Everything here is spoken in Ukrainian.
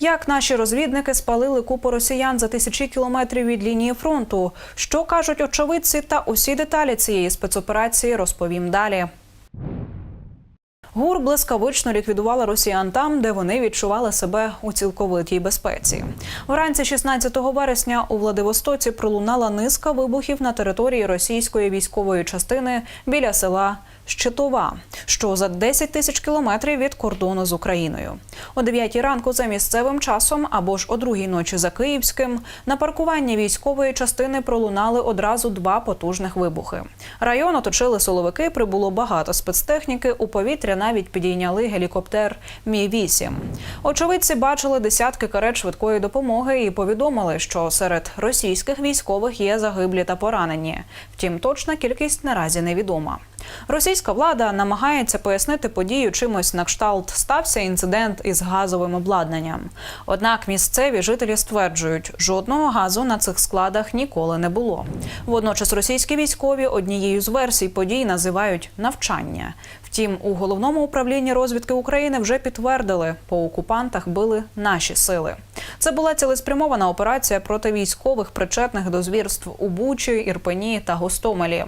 Як наші розвідники спалили купу росіян за тисячі кілометрів від лінії фронту? Що кажуть очевидці та усі деталі цієї спецоперації розповім далі. ГУР блискавично ліквідувала росіян там, де вони відчували себе у цілковитій безпеці. Вранці 16 вересня у Владивостоці пролунала низка вибухів на території російської військової частини біля села Щитова, що за 10 тисяч кілометрів від кордону з Україною. О 9 ранку за місцевим часом або ж о другій ночі за київським на паркуванні військової частини пролунали одразу два потужних вибухи. Район оточили силовики. Прибуло багато спецтехніки. У повітря навіть підійняли гелікоптер Мі 8 Очевидці бачили десятки карет швидкої допомоги і повідомили, що серед російських військових є загиблі та поранені. Втім, точна кількість наразі невідома. Російська влада намагається пояснити подію чимось на кшталт стався інцидент із газовим обладнанням. Однак місцеві жителі стверджують, жодного газу на цих складах ніколи не було. Водночас російські військові однією з версій подій називають навчання. Втім, у головному управлінні розвідки України вже підтвердили, по окупантах били наші сили. Це була цілеспрямована операція проти військових, причетних до звірств у Бучі, Ірпені та Гостомелі.